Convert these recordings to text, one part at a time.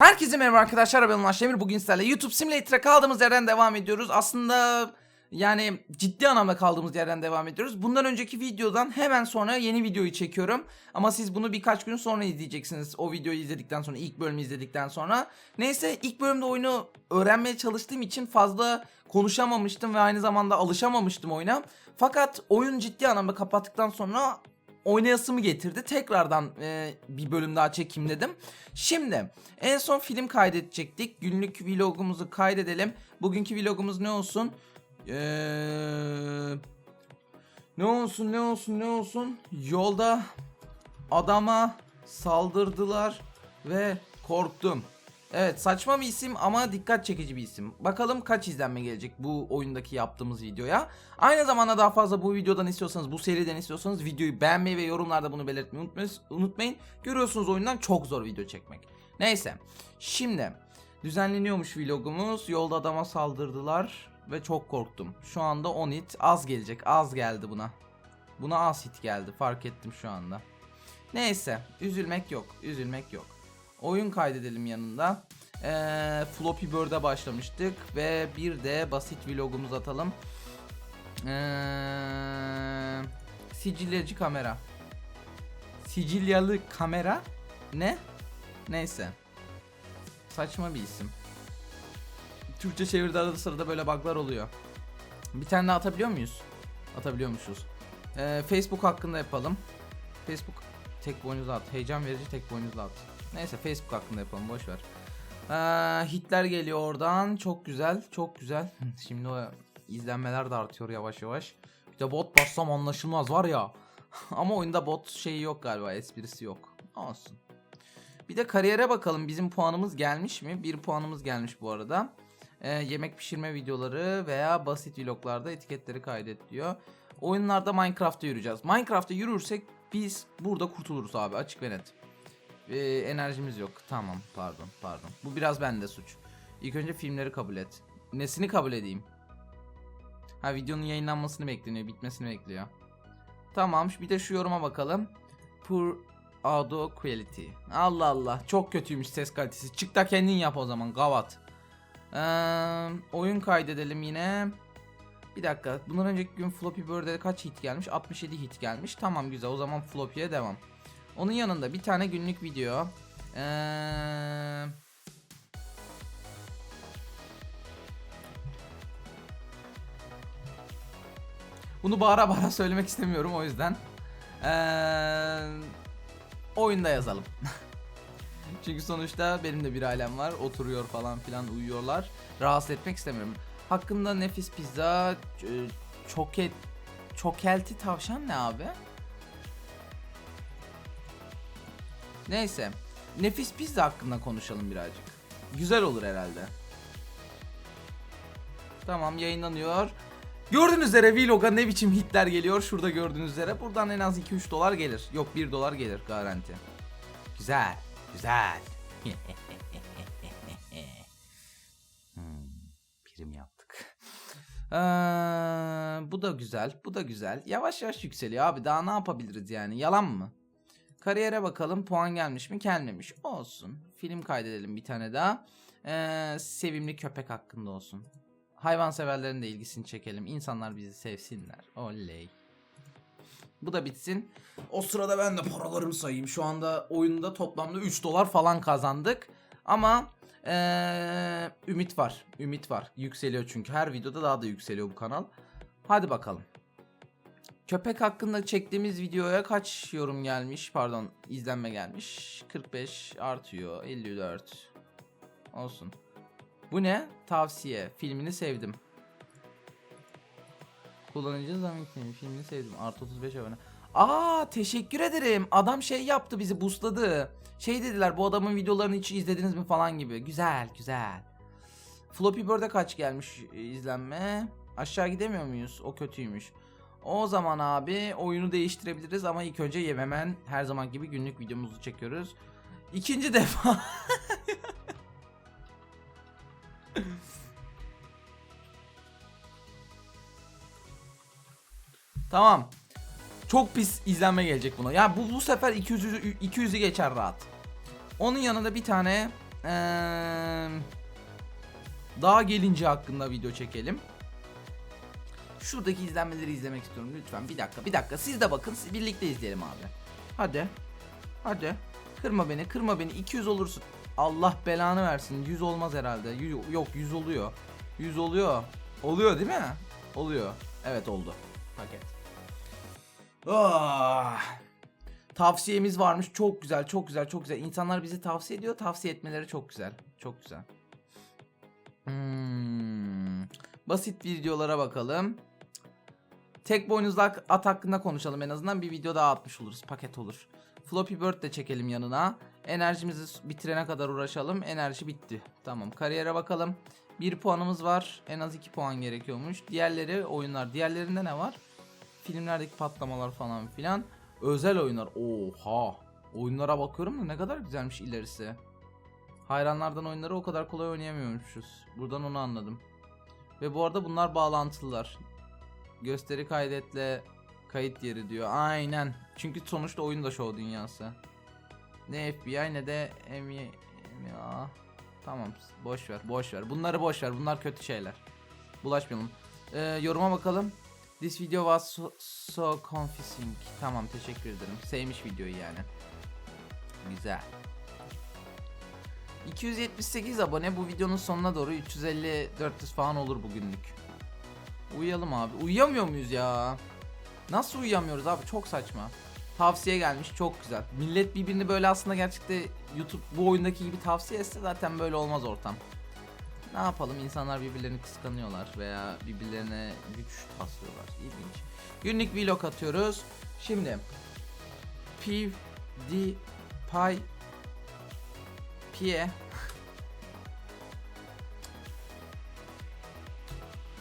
Herkese merhaba arkadaşlar ben Ulaş Demir. Bugün sizlerle YouTube Simulator'a kaldığımız yerden devam ediyoruz. Aslında yani ciddi anlamda kaldığımız yerden devam ediyoruz. Bundan önceki videodan hemen sonra yeni videoyu çekiyorum. Ama siz bunu birkaç gün sonra izleyeceksiniz. O videoyu izledikten sonra, ilk bölümü izledikten sonra. Neyse ilk bölümde oyunu öğrenmeye çalıştığım için fazla konuşamamıştım ve aynı zamanda alışamamıştım oyuna. Fakat oyun ciddi anlamda kapattıktan sonra oynayasımı getirdi. Tekrardan e, bir bölüm daha çekeyim dedim. Şimdi en son film kaydedecektik. Günlük vlogumuzu kaydedelim. Bugünkü vlogumuz ne olsun? Ee, ne olsun ne olsun ne olsun? Yolda adama saldırdılar ve korktum. Evet saçma bir isim ama dikkat çekici bir isim. Bakalım kaç izlenme gelecek bu oyundaki yaptığımız videoya. Aynı zamanda daha fazla bu videodan istiyorsanız, bu seriden istiyorsanız videoyu beğenmeyi ve yorumlarda bunu belirtmeyi unutmayın. Görüyorsunuz oyundan çok zor video çekmek. Neyse. Şimdi düzenleniyormuş vlogumuz. Yolda adama saldırdılar ve çok korktum. Şu anda 10 hit az gelecek. Az geldi buna. Buna az hit geldi. Fark ettim şu anda. Neyse. Üzülmek yok. Üzülmek yok. Oyun kaydedelim yanında. Ee, Floppy Bird'e başlamıştık ve bir de basit vlogumuz atalım. Ee, sicilyacı kamera. Sicilyalı kamera? Ne? Neyse. Saçma bir isim. Türkçe çeviride arada sırada böyle bug'lar oluyor. Bir tane daha atabiliyor muyuz? Atabiliyormuşuz. Ee, Facebook hakkında yapalım. Facebook tek boynuzlu at. Heyecan verici tek boynuzlu at. Neyse Facebook hakkında yapalım boş ver. Ee, hitler geliyor oradan. Çok güzel, çok güzel. Şimdi o izlenmeler de artıyor yavaş yavaş. Bir de bot bassam anlaşılmaz var ya. Ama oyunda bot şeyi yok galiba, esprisi yok. Olsun. Bir de kariyere bakalım. Bizim puanımız gelmiş mi? Bir puanımız gelmiş bu arada. Ee, yemek pişirme videoları veya basit vloglarda etiketleri kaydet diyor. Oyunlarda Minecraft'ta yürüyeceğiz. Minecraft'ta yürürsek biz burada kurtuluruz abi açık ve net. Ee, enerjimiz yok. Tamam pardon pardon. Bu biraz bende suç. İlk önce filmleri kabul et. Nesini kabul edeyim? Ha videonun yayınlanmasını bekleniyor. Bitmesini bekliyor. Tamam bir de şu yoruma bakalım. Poor audio quality. Allah Allah çok kötüymüş ses kalitesi. Çık da kendin yap o zaman gavat. Ee, oyun kaydedelim yine. Bir dakika. Bundan önceki gün Floppy Bird'e kaç hit gelmiş? 67 hit gelmiş. Tamam güzel. O zaman Floppy'ye devam. Onun yanında bir tane günlük video. Ee... Bunu bağıra bağıra söylemek istemiyorum o yüzden. Ee... Oyunda yazalım. Çünkü sonuçta benim de bir ailem var. Oturuyor falan filan uyuyorlar. Rahatsız etmek istemiyorum. Hakkında nefis pizza, ç- çoket, çokelti tavşan ne abi? Neyse. Nefis pizza hakkında konuşalım birazcık. Güzel olur herhalde. Tamam yayınlanıyor. Gördüğünüz üzere vloga ne biçim hitler geliyor. Şurada gördüğünüz üzere. Buradan en az 2-3 dolar gelir. Yok 1 dolar gelir garanti. Güzel. Güzel. hmm, yaptık. Ee, bu da güzel. Bu da güzel. Yavaş yavaş yükseliyor abi. Daha ne yapabiliriz yani? Yalan mı? Kariyere bakalım puan gelmiş mi gelmemiş. Olsun. Film kaydedelim bir tane daha. Ee, sevimli köpek hakkında olsun. Hayvan severlerin de ilgisini çekelim. İnsanlar bizi sevsinler. Oley. Bu da bitsin. O sırada ben de paralarımı sayayım. Şu anda oyunda toplamda 3 dolar falan kazandık. Ama ee, ümit var. Ümit var. Yükseliyor çünkü. Her videoda daha da yükseliyor bu kanal. Hadi bakalım. Köpek hakkında çektiğimiz videoya kaç yorum gelmiş? Pardon izlenme gelmiş. 45 artıyor. 54. Olsun. Bu ne? Tavsiye. Filmini sevdim. Kullanıcı zaman filmini sevdim. Artı 35 abone. Aa teşekkür ederim. Adam şey yaptı bizi boostladı. Şey dediler bu adamın videolarını hiç izlediniz mi falan gibi. Güzel güzel. Floppy Bird'e kaç gelmiş izlenme? Aşağı gidemiyor muyuz? O kötüymüş. O zaman abi oyunu değiştirebiliriz ama ilk önce hemen her zaman gibi günlük videomuzu çekiyoruz. İkinci defa. tamam. Çok pis izlenme gelecek buna. Ya bu bu sefer 200'ü 200'ü geçer rahat. Onun yanında bir tane eee daha gelince hakkında video çekelim. Şuradaki izlenmeleri izlemek istiyorum lütfen. Bir dakika, bir dakika. Siz de bakın. Siz birlikte izleyelim abi. Hadi. Hadi. Kırma beni, kırma beni. 200 olursun. Allah belanı versin. 100 olmaz herhalde. Yu- yok 100 oluyor. 100 oluyor. Oluyor değil mi? Oluyor. Evet oldu. Paket. Ah. Tavsiyemiz varmış. Çok güzel, çok güzel, çok güzel. İnsanlar bizi tavsiye ediyor. Tavsiye etmeleri çok güzel. Çok güzel. Hmm. Basit videolara bakalım. Tek boynuzlu at hakkında konuşalım en azından bir video daha atmış oluruz. Paket olur. Floppy Bird de çekelim yanına. Enerjimizi bitirene kadar uğraşalım. Enerji bitti. Tamam. Kariyere bakalım. Bir puanımız var. En az iki puan gerekiyormuş. Diğerleri oyunlar. Diğerlerinde ne var? Filmlerdeki patlamalar falan filan. Özel oyunlar. Oha. Oyunlara bakıyorum da ne kadar güzelmiş ilerisi. Hayranlardan oyunları o kadar kolay oynayamıyormuşuz. Buradan onu anladım. Ve bu arada bunlar bağlantılılar. Gösteri kaydetle kayıt yeri diyor. Aynen. Çünkü sonuçta oyun da show dünyası. Ne FBI ne de MI MIA. Tamam boş ver boş ver. Bunları boş ver. Bunlar kötü şeyler. Bulaşmayalım. Ee, yoruma bakalım. This video was so, so confusing. Tamam teşekkür ederim. Sevmiş videoyu yani. Güzel. 278 abone bu videonun sonuna doğru 350 400 falan olur bugünlük. Uyuyalım abi. Uyuyamıyor muyuz ya? Nasıl uyuyamıyoruz abi? Çok saçma. Tavsiye gelmiş çok güzel. Millet birbirini böyle aslında gerçekte YouTube bu oyundaki gibi tavsiye etse zaten böyle olmaz ortam. Ne yapalım insanlar birbirlerini kıskanıyorlar veya birbirlerine güç taslıyorlar. İlginç. Günlük vlog atıyoruz. Şimdi PewDiePie Pie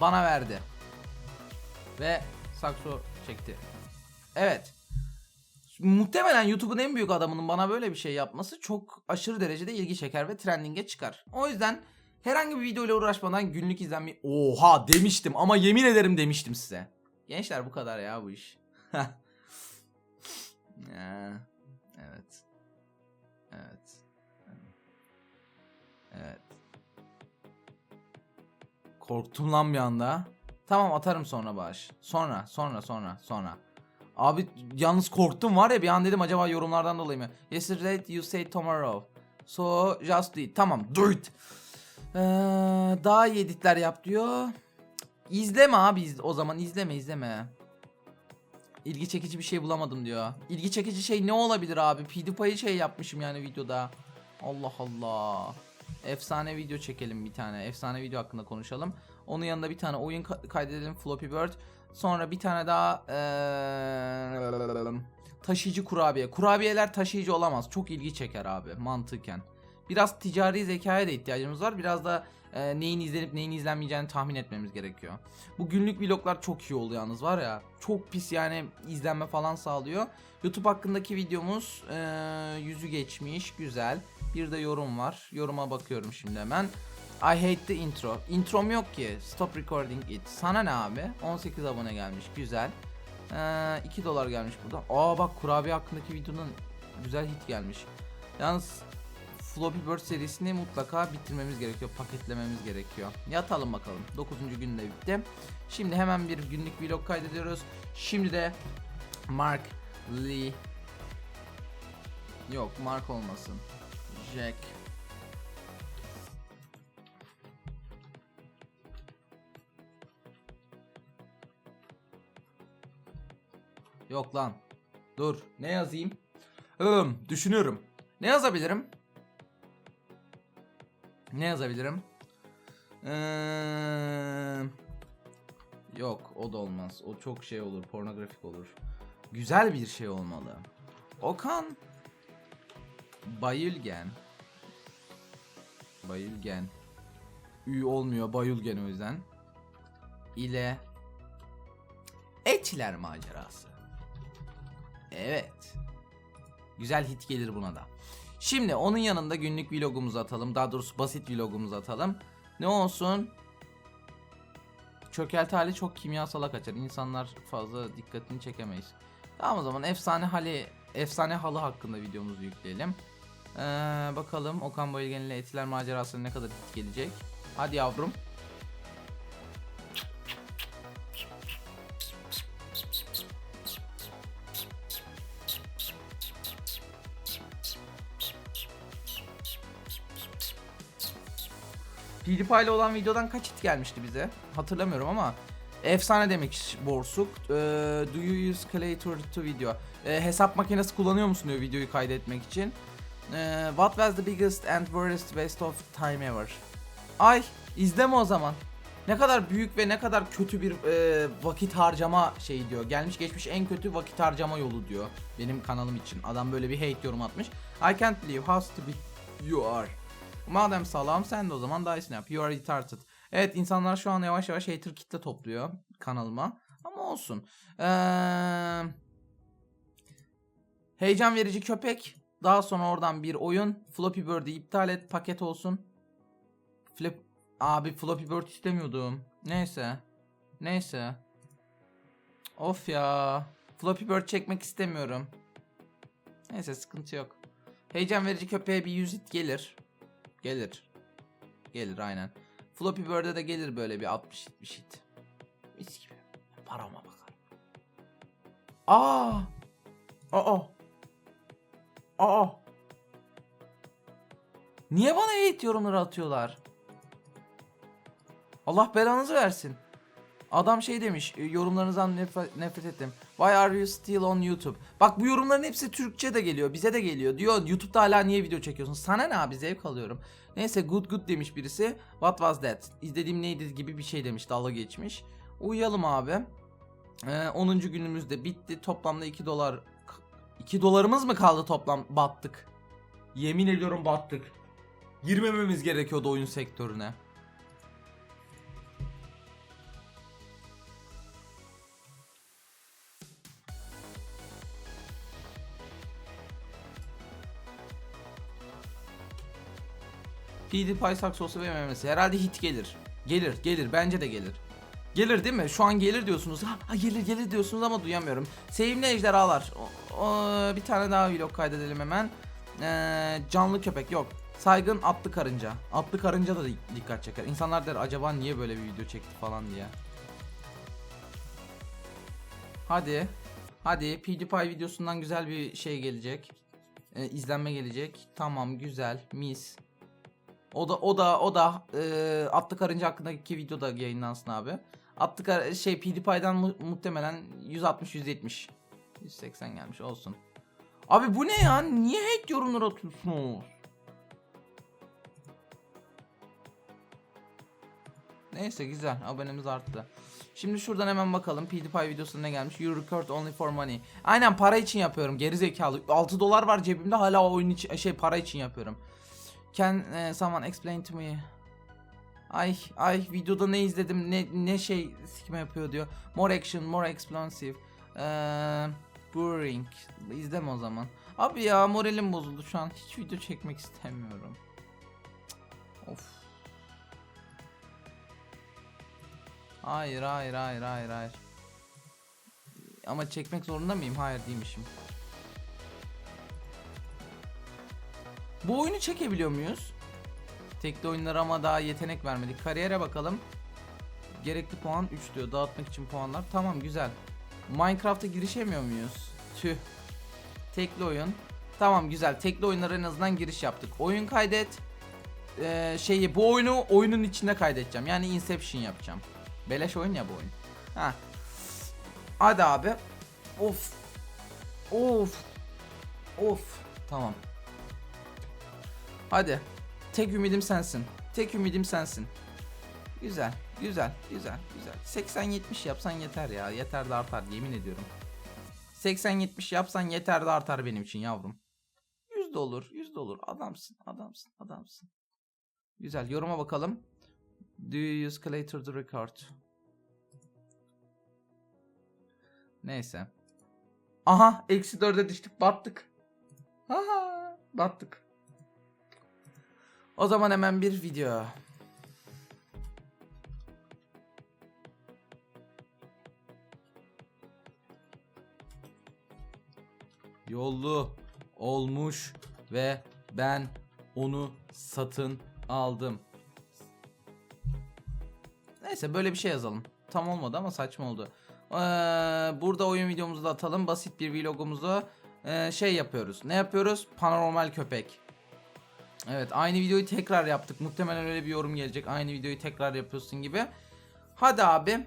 bana verdi. Ve sakso çekti. Evet. Muhtemelen YouTube'un en büyük adamının bana böyle bir şey yapması çok aşırı derecede ilgi çeker ve trending'e çıkar. O yüzden herhangi bir video ile uğraşmadan günlük izlenmeyi... Oha demiştim ama yemin ederim demiştim size. Gençler bu kadar ya bu iş. Evet. Evet. Korktum lan bir anda. Tamam atarım sonra bağış. Sonra, sonra, sonra, sonra. Abi yalnız korktum var ya bir an dedim acaba yorumlardan dolayı mı? Yesterday you say tomorrow. So just do it. Tamam do it. Ee, daha iyi editler yap diyor. İzleme abi iz- o zaman izleme izleme. İlgi çekici bir şey bulamadım diyor. İlgi çekici şey ne olabilir abi? PewDiePie'yi şey yapmışım yani videoda. Allah Allah. Efsane video çekelim bir tane. Efsane video hakkında konuşalım. Onun yanında bir tane oyun ka- kaydedelim Floppy Bird. Sonra bir tane daha eee, taşıyıcı kurabiye. Kurabiyeler taşıyıcı olamaz. Çok ilgi çeker abi mantıken. Biraz ticari zekaya da ihtiyacımız var. Biraz da e, neyin izlenip neyin izlenmeyeceğini tahmin etmemiz gerekiyor. Bu günlük vloglar çok iyi oldu yalnız var ya. Çok pis yani izlenme falan sağlıyor. YouTube hakkındaki videomuz e, yüzü geçmiş. Güzel. Bir de yorum var. Yoruma bakıyorum şimdi hemen. I hate the intro. Introm yok ki. Stop recording it. Sana ne abi? 18 abone gelmiş. Güzel. Ee, 2 dolar gelmiş buradan. Aa bak kurabiye hakkındaki videonun güzel hit gelmiş. Yalnız Floppy Bird serisini mutlaka bitirmemiz gerekiyor. Paketlememiz gerekiyor. Yatalım bakalım. 9. günde bitti. Şimdi hemen bir günlük vlog kaydediyoruz. Şimdi de Mark Lee Yok Mark olmasın. Jack Yok lan. Dur. Ne yazayım? Hım, düşünüyorum. Ne yazabilirim? Ne yazabilirim? Ee, yok o da olmaz. O çok şey olur. Pornografik olur. Güzel bir şey olmalı. Okan Bayülgen Bayülgen Ü olmuyor Bayülgen o yüzden ile Etiler macerası. Evet. Güzel hit gelir buna da. Şimdi onun yanında günlük vlogumuzu atalım. Daha doğrusu basit vlogumuzu atalım. Ne olsun? Çökelti hali çok kimyasala kaçar. İnsanlar fazla dikkatini çekemeyiz. Tamam o zaman efsane hali efsane halı hakkında videomuzu yükleyelim. Ee, bakalım Okan Bayülgen ile Etiler macerasına ne kadar gelecek. Hadi yavrum. PewDiePie ile olan videodan kaç hit gelmişti bize? Hatırlamıyorum ama efsane demek borsuk. Ee, do you use Calculator to video? Ee, hesap makinesi kullanıyor musun diyor videoyu kaydetmek için. Ee, what was the biggest and worst waste of time ever? Ay izleme o zaman. Ne kadar büyük ve ne kadar kötü bir e, vakit harcama şey diyor. Gelmiş geçmiş en kötü vakit harcama yolu diyor. Benim kanalım için. Adam böyle bir hate yorum atmış. I can't believe how stupid you are. Madem salam sen de o zaman daha iyisini yap. You are retarded. Evet insanlar şu an yavaş yavaş hater kitle topluyor kanalıma. Ama olsun. Eee... Heyecan verici köpek. Daha sonra oradan bir oyun. Floppy Bird'i iptal et. Paket olsun. Flip... Abi Floppy Bird istemiyordum. Neyse. Neyse. Of ya. Floppy Bird çekmek istemiyorum. Neyse sıkıntı yok. Heyecan verici köpeğe bir 100 hit gelir. Gelir. Gelir aynen. Floppy Bird'e de gelir böyle bir 60 hit bir shit. Mis gibi. Parama bakar. Aa! Aa! Aa! Niye bana hate yorumları atıyorlar? Allah belanızı versin. Adam şey demiş, e, yorumlarınızdan nefret, ettim. Why are you still on YouTube? Bak bu yorumların hepsi Türkçe de geliyor, bize de geliyor. Diyor YouTube'da hala niye video çekiyorsun? Sana ne abi zevk alıyorum. Neyse good good demiş birisi. What was that? İzlediğim neydi gibi bir şey demiş, dalga geçmiş. Uyuyalım abi. Ee, 10. günümüz de bitti. Toplamda 2 dolar 2 dolarımız mı kaldı toplam? Battık. Yemin ediyorum battık. Girmememiz gerekiyordu oyun sektörüne. PewDiePie saksosu ve memesi. Herhalde hit gelir. Gelir, gelir. Bence de gelir. Gelir değil mi? Şu an gelir diyorsunuz. Ha, gelir gelir diyorsunuz ama duyamıyorum. Sevimli ejderhalar. Bir tane daha vlog kaydedelim hemen. Ee, canlı köpek yok. Saygın atlı karınca. Atlı karınca da dikkat çeker. İnsanlar der acaba niye böyle bir video çekti falan diye. Hadi. Hadi PewDiePie videosundan güzel bir şey gelecek. Ee, izlenme gelecek. Tamam güzel. Mis. O da o da o da e, atlı karınca hakkındaki video da yayınlansın abi. Atlı kar şey PewDiePie'den mu- muhtemelen 160 170 180 gelmiş olsun. Abi bu ne ya? Niye hate yorumlar atıyorsunuz? Neyse güzel. Abonemiz arttı. Şimdi şuradan hemen bakalım. PewDiePie videosunda ne gelmiş? You record only for money. Aynen para için yapıyorum. Geri zekalı. 6 dolar var cebimde hala oyun için şey para için yapıyorum. Can eh, someone explain to me? Ay ay videoda ne izledim ne ne şey sikme yapıyor diyor. More action, more explosive. Eee boring. İzleme o zaman. Abi ya moralim bozuldu şu an. Hiç video çekmek istemiyorum. Of. Hayır hayır hayır hayır hayır. Ama çekmek zorunda mıyım? Hayır değilmişim. Bu oyunu çekebiliyor muyuz? Tekli oyunlara ama daha yetenek vermedik. Kariyere bakalım. Gerekli puan 3 diyor. Dağıtmak için puanlar. Tamam güzel. Minecraft'a girişemiyor muyuz? Tüh. Tekli oyun. Tamam güzel. Tekli oyunlara en azından giriş yaptık. Oyun kaydet. Ee, şeyi bu oyunu oyunun içinde kaydedeceğim. Yani Inception yapacağım. Beleş oyun ya bu oyun. Ha. Hadi abi. Of. Of. Of. Tamam. Hadi. Tek ümidim sensin. Tek ümidim sensin. Güzel, güzel, güzel, güzel. 80-70 yapsan yeter ya. Yeter de artar yemin ediyorum. 80-70 yapsan yeter de artar benim için yavrum. 100 de olur, 100 de olur. Adamsın, adamsın, adamsın. Güzel, yoruma bakalım. Do you use Calculator to record? Neyse. Aha, eksi 4'e düştük, battık. Aha, battık. O zaman hemen bir video. Yollu olmuş ve Ben onu satın aldım. Neyse böyle bir şey yazalım. Tam olmadı ama saçma oldu. Ee, burada oyun videomuzu da atalım. Basit bir vlogumuzu ee, şey yapıyoruz. Ne yapıyoruz? Paranormal köpek. Evet aynı videoyu tekrar yaptık. Muhtemelen öyle bir yorum gelecek. Aynı videoyu tekrar yapıyorsun gibi. Hadi abi.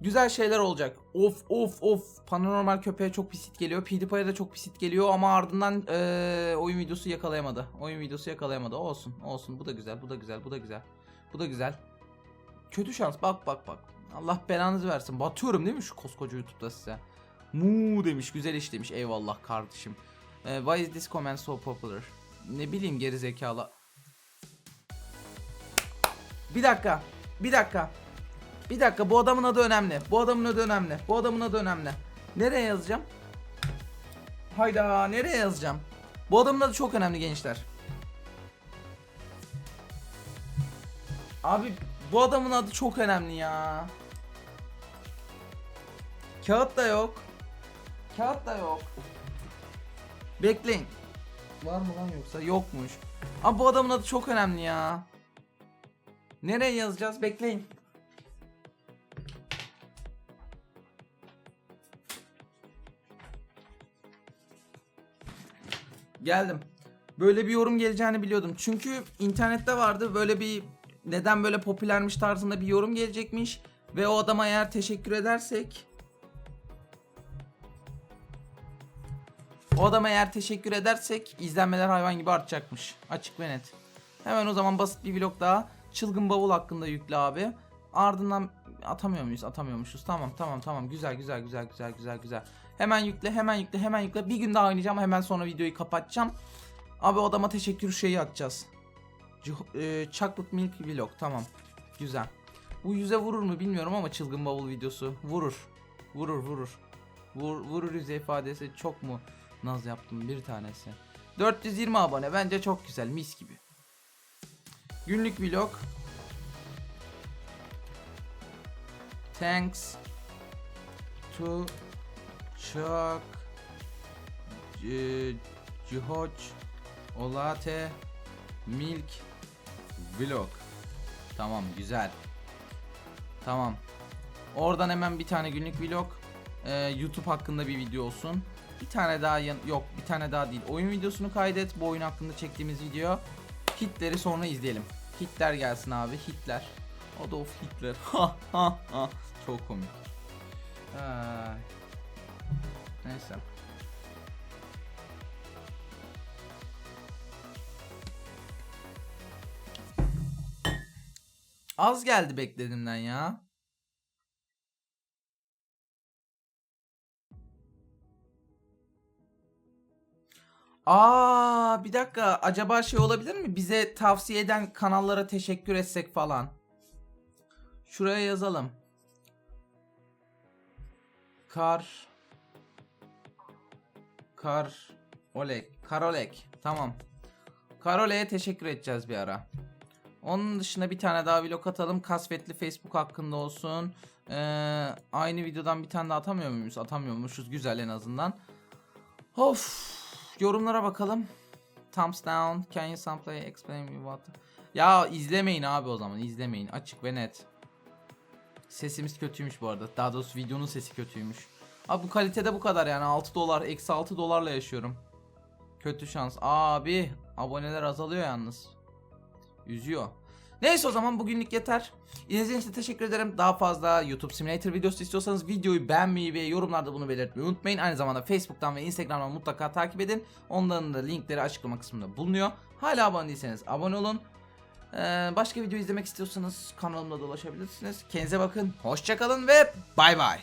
Güzel şeyler olacak. Of of of. Paranormal köpeğe çok pisit geliyor. PewDiePie'ye de çok pisit geliyor ama ardından ee, oyun videosu yakalayamadı. Oyun videosu yakalayamadı. Olsun olsun. Bu da güzel. Bu da güzel. Bu da güzel. Bu da güzel. Kötü şans. Bak bak bak. Allah belanızı versin. Batıyorum değil mi şu koskoca YouTube'da size? Mu demiş. Güzel iş demiş. Eyvallah kardeşim. Ee, why is this comment so popular? Ne bileyim geri zekalı. Bir dakika. Bir dakika. Bir dakika bu adamın adı önemli. Bu adamın adı önemli. Bu adamın adı önemli. Nereye yazacağım? Hayda nereye yazacağım? Bu adamın adı çok önemli gençler. Abi bu adamın adı çok önemli ya. Kağıt da yok. Kağıt da yok. Bekleyin. Var mı lan yoksa? Yokmuş. Abi bu adamın adı çok önemli ya. Nereye yazacağız? Bekleyin. Geldim. Böyle bir yorum geleceğini biliyordum. Çünkü internette vardı böyle bir neden böyle popülermiş tarzında bir yorum gelecekmiş. Ve o adama eğer teşekkür edersek O adama eğer teşekkür edersek izlenmeler hayvan gibi artacakmış. Açık ve net. Hemen o zaman basit bir vlog daha. Çılgın bavul hakkında yükle abi. Ardından atamıyor muyuz? Atamıyormuşuz. Tamam tamam tamam. Güzel güzel güzel güzel güzel güzel. Hemen yükle hemen yükle hemen yükle. Bir gün daha oynayacağım. Hemen sonra videoyu kapatacağım. Abi o adama teşekkür şeyi atacağız. Cih- e, Chocolate Milk Vlog. Tamam. Güzel. Bu yüze vurur mu bilmiyorum ama çılgın bavul videosu. Vurur. Vurur vurur. Vur, vurur yüze ifadesi çok mu naz yaptım bir tanesi. 420 abone bence çok güzel mis gibi. Günlük vlog. Thanks to Chuck Cihoç Olate Milk Vlog. Tamam güzel. Tamam. Oradan hemen bir tane günlük vlog. Ee, YouTube hakkında bir video olsun. Bir tane daha yan- yok bir tane daha değil. Oyun videosunu kaydet. Bu oyun hakkında çektiğimiz video. Hitler'i sonra izleyelim. Hitler gelsin abi. Hitler. Adolf Hitler. Ha ha ha. Çok komik. Ay. Neyse. Az geldi beklediğimden ya. Aa, bir dakika. Acaba şey olabilir mi? Bize tavsiye eden kanallara teşekkür etsek falan. Şuraya yazalım. Kar Kar Olek. Karolek. Tamam. Karole'ye teşekkür edeceğiz bir ara. Onun dışında bir tane daha vlog atalım. Kasvetli Facebook hakkında olsun. Ee, aynı videodan bir tane daha atamıyor muyuz? Atamıyormuşuz. Güzel en azından. Of. Yorumlara bakalım. Thumbs down. Can you someplay explain me what? Ya izlemeyin abi o zaman. izlemeyin. Açık ve net. Sesimiz kötüymüş bu arada. Daha doğrusu videonun sesi kötüymüş. Abi bu kalitede bu kadar yani 6 dolar, eksi 6 dolarla yaşıyorum. Kötü şans. Abi aboneler azalıyor yalnız. Üzüyor. Neyse o zaman bugünlük yeter. İzlediğiniz için teşekkür ederim. Daha fazla YouTube Simulator videosu istiyorsanız videoyu beğenmeyi ve yorumlarda bunu belirtmeyi unutmayın. Aynı zamanda Facebook'tan ve Instagram'dan mutlaka takip edin. Onların da linkleri açıklama kısmında bulunuyor. Hala abone değilseniz abone olun. Ee, başka video izlemek istiyorsanız kanalımda dolaşabilirsiniz. Kendinize bakın. Hoşçakalın ve bay bay.